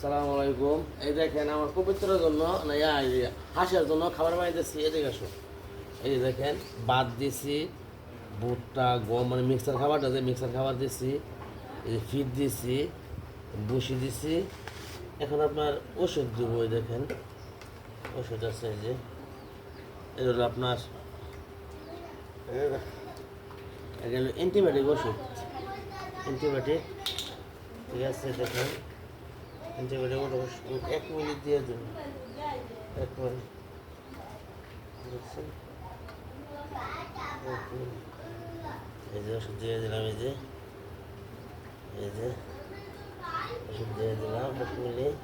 সালাম আলাইকুম এই দেখেন আমার পবিত্রের জন্য হাঁসের জন্য খাবার বানাইতেছি। এদিকে আসো। এই দেখেন বাদ দিছি, ভুট্টা, গম মানে মিক্সার খাবারটা যে মিক্সার খাবার দিছি, এই ফিট দিছি, বসি দিছি। এখন আপনার ওষুধ দেবো, এই দেখেন। ওষুধ আছে, এই যে। এটা হলো আপনার এগুলো অ্যান্টিবায়োটিক ওষুধ। অ্যান্টিবায়োটিক ঠিক আছে, দেখেন। এক মিনিট দিয়ে দেবেন এক মিনিট। এই যে ওষুধ দিয়ে দিলাম, এই যে। এই যে ওষুধ দিয়ে দিলাম, এক মিনিট।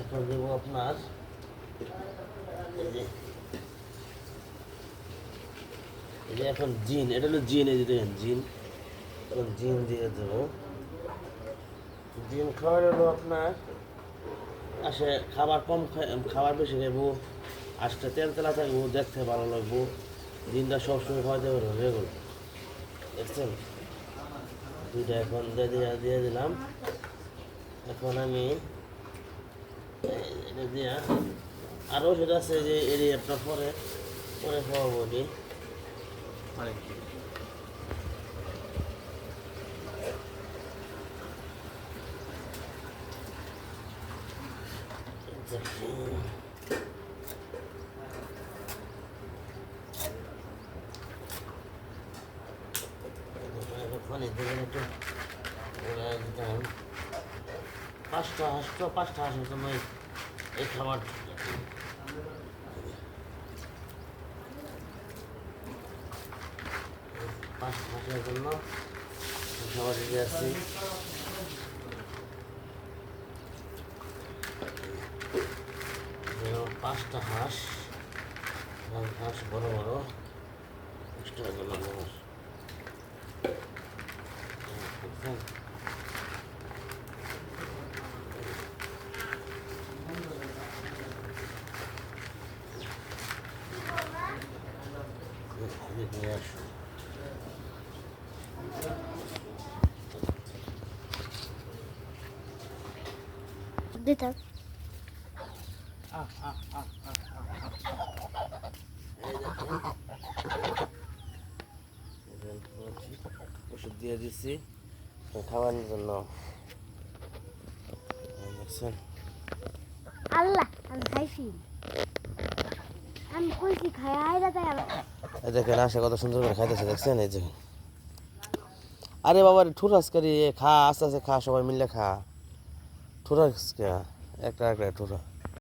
এখন দেবো আপনার। এই যে। এই যে এখন জিন, এটা হলো জিন, এই যে দেখেন, জিন। এখন জিন দিয়ে দেবো। জিন খাওয়ার হলো আপনার আসে খাবার কম খাবার বেশি খাইবো আসতে তেল তেলা থাকব, দেখতে ভালো লাগবো, দিনটা সবসময় খাওয়াতে পারব রেগুলার দেখছেন? দুইটা এখন দিয়ে দিয়ে দিলাম। এখন আমি এটা দিয়া, আরও ওষুধ আছে যে এর আপনার পরে পরে খাওয়াবো পাঁচটা হাঁসটা পাঁচটা হাঁসের জন্য এই- খাবার পাঁচটা হাঁসের জন্য খাবার দিতে আসছি পাঁচটা হাঁস হাঁস বড় বড় এক্সট্রা জন্য হাঁস নিয়ে আসো। ওষুধ দিয়ে দিচ্ছি খাওয়ানোর জন্য। দেখছেন? আল্লাহ আমি খাইছি। আমি কইছি খাই আইরা তাই এই দেখেন আসে কত সুন্দর করে খাইতেছে দেখছেন? এই আরে বাবা রে ঠুরাস করি খা আস্তে আস্তে খা সবাই মিলে খা। ঠুরাস কে একটা একটা ঠুরা।